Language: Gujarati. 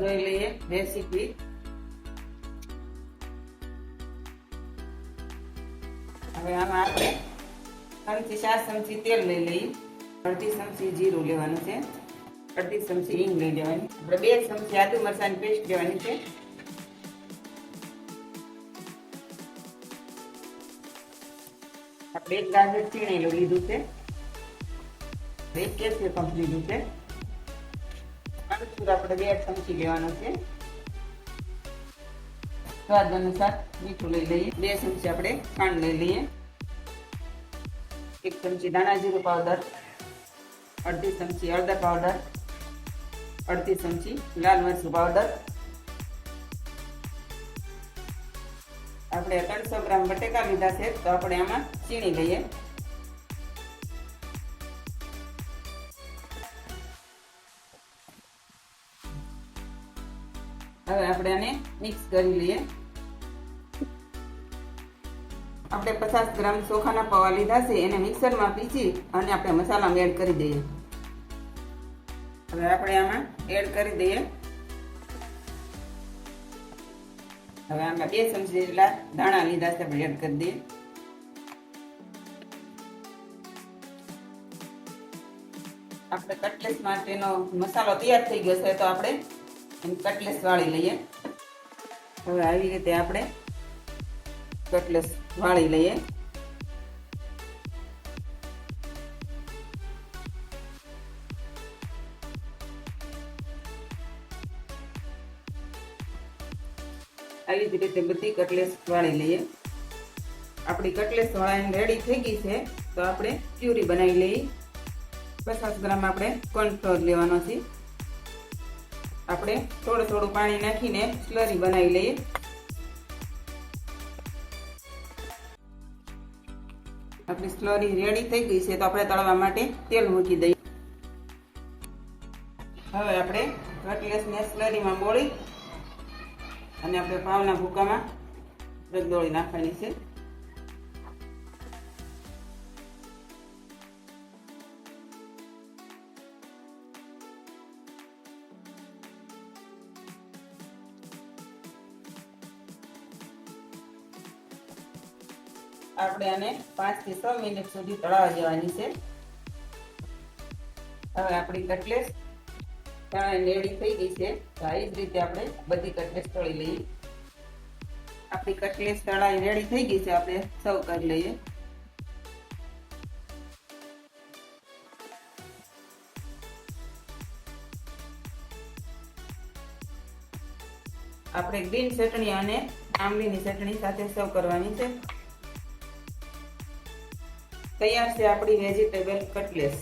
રેસીપી. હવે આમાં આપણે ત્રણથી ચાર ચમચી તેલ લઈ લઈએ. અડધી ચમચી જીરું લેવાનું છે. અડધી ચમચી હિંગ લઈ લેવાની. બે ચમચી આદુ મરચાની પેસ્ટ લેવાની છે. આપણે એક ગાજર ચીણેલું લીધું છે. એક કેપ્સિકમ લીધું છે. આમચૂર આપણે બે ચમચી લેવાનું છે. સ્વાદ અનુસાર મીઠું લઈ લઈએ. બે ચમચી આપણે ખાંડ લઈ લઈએ. એક ચમચી દાણા જીરું પાવડર, અડધી ચમચી હળદર પાવડર, અડધી ચમચી લાલ મરચું પાવડર. આપણે ત્રણસો ગ્રામ બટેકા લીધા છે, તો આપણે આમાં ચીણી લઈએ. હવે આપણે આને મિક્સ કરી લઈએ. આપણે પચાસ ગ્રામ ચોખાના પૌવા લીધા છે, એને મિક્સરમાં પીસી અને આપણે મસાલામાં એડ કરી દઈએ. હવે આપણે આમાં એડ કરી દઈએ. હવે આમાં બે ચમચી જેટલા દાણા લીધા છે, આપણે એડ કરી દઈએ. આપણે કટલેસ માટેનો મસાલો તૈયાર થઈ ગયો છે, તો આપણે એની કટલેસ વાળી લઈએ. હવે આવી રીતે આપણે કટલેસ વાળી લઈએ. આવી જ રીતે બધી કટલેસ વાળી લઈએ. આપણી કટલેસ વાળાની રેડી થઈ ગઈ છે, તો આપણે પ્યુરી બનાવી લઈએ. પચાસ ગ્રામ આપણે કોર્નફ્લોર લેવાનો છે. આપણે થોડું થોડું પાણી નાખીને સ્લરી બનાવી લઈએ. આપણી સ્લરી રેડી થઈ ગઈ છે તો આપણે તળવા માટે તેલ મૂકી દઈએ. હવે આપણે કટલેસને સ્લરીમાં બોળી અને આપણે પાવના ભૂકામાં રગદોળી નાખવાની છે. આપણે આને પાંચથી છ મિનિટ સુધી તળાવા જવાની છે. હવે આપણી કટલેસ રેડી થઈ ગઈ છે. તો આવી જ રીતે આપણે બધી કટલેસ તળી લઈએ. આપણી કટલેસ તળાઈ રેડી થઈ ગઈ છે. આપણે સર્વ કરી લઈએ. આપણે ગ્રીન ચટણી અને આંબલીની ચટણી સાથે સર્વ કરવાની છે. તૈયાર છે આપણી વેજીટેબલ કટલેસ